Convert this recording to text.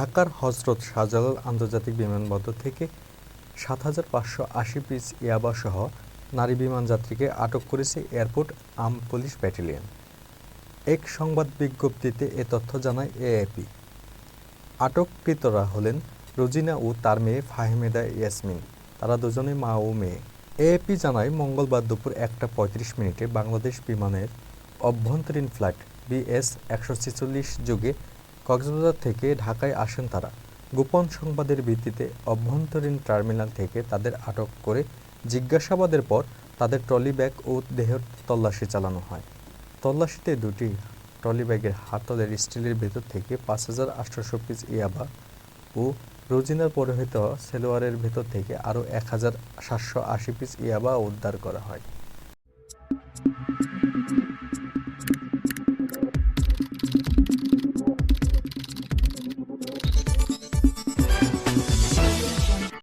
ঢাকার হজরত শাহজালাল আন্তর্জাতিক বিমানবন্দর থেকে সাত হাজার পাঁচশো আশি পিস ইয়াবাসহ নারী বিমান যাত্রীকে আটক করেছে এয়ারপোর্ট আর্ম পুলিশ ব্যাটালিয়ন। এক সংবাদ বিজ্ঞপ্তিতে এ তথ্য জানায় এএপি। আটককৃতরা হলেন রোজিনা ও তার মেয়ে ফাহিমেদা ইয়াসমিন। তারা দুজনে মা ও মেয়ে। এএপি জানায়, মঙ্গলবার দুপুর একটা পঁয়ত্রিশ মিনিটে বাংলাদেশ বিমানের অভ্যন্তরীণ ফ্লাইট বিএস একশো ছেচল্লিশ যুগে কক্সবাজার থেকে ঢাকায় আসেন তারা। গোপন সংবাদের ভিত্তিতে অভ্যন্তরীণ টার্মিনাল থেকে তাদের আটক করে জিজ্ঞাসাবাদের পর তাদের ট্রলি ব্যাগ ও দেহের তল্লাশি চালানো হয়। তল্লাশিতে দুটি ট্রলি ব্যাগের হাতলের স্টিলের ভেতর থেকে পাঁচ হাজার আটশোশো পিস ইয়াবা ও রোজিনার পরিহিত সেলোয়ারের ভেতর থেকে আরও এক হাজার সাতশো আশি পিস ইয়াবা উদ্ধার করা হয়।